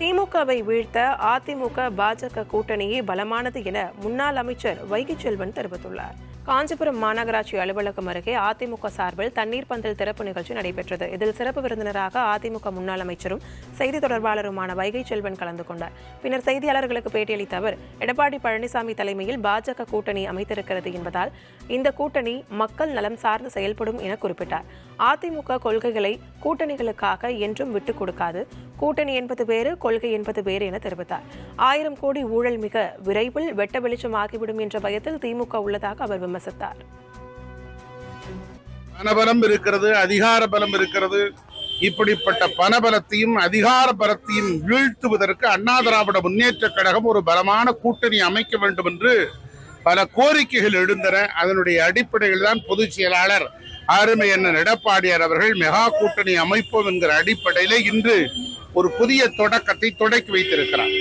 திமுகவை வீழ்த்த அதிமுக பாஜக கூட்டணியே பலமானது என முன்னாள் அமைச்சர் வைகை செல்வன் தெரிவித்துள்ளார். காஞ்சிபுரம் மாநகராட்சி அலுவலகம் அருகே அதிமுக சார்பில் தண்ணீர் பந்தல் திறப்பு நிகழ்ச்சி நடைபெற்றது. இதில் சிறப்பு விருந்தினராக அதிமுக முன்னாள் அமைச்சரும் செய்தி தொடர்பாளருமான வைகை செல்வன் கலந்து கொண்டார். பின்னர் செய்தியாளர்களுக்கு பேட்டியளித்த அவர் எடப்பாடி பழனிசாமி தலைமையில் பாஜக கூட்டணி அமைத்திருக்கிறது என்பதால் இந்த கூட்டணி மக்கள் நலம் சார்ந்து செயல்படும் என குறிப்பிட்டார். அதிமுக கொள்கைகளை கூட்டணிகளுக்காக என்றும் விட்டுக் கொடுக்காது. கூட்டணி என்பது வேறு கொள்கை என்பது வேறு என தெரிவித்தார். ஆயிரம் கோடி ஊழல் மிக விரைவில் வெட்ட வெளிச்சமாகிவிடும் என்ற பயத்தில் திமுக உள்ளதாக அவர் விமர்சித்தார் பணபலம் இருக்கிறது அதிகார பலம் இருக்கிறது. இப்படிப்பட்ட பணபலத்தையும் அதிகார பலத்தையும் வீழ்த்துவதற்கு அண்ணா திராவிட முன்னேற்ற கழகம் ஒரு பலமான கூட்டணி அமைக்க வேண்டும் என்று பல கோரிக்கைகள் எழுந்தன. அதனுடைய அடிப்படையில் தான் பொதுச் செயலாளர் அருமை அண்ணன் எடப்பாடியார் அவர்கள் மெகா கூட்டணி அமைப்போம் என்கிற அடிப்படையில் இன்று ஒரு புதிய தொடக்கத்தை தொடக்கி வைத்திருக்கிறார்.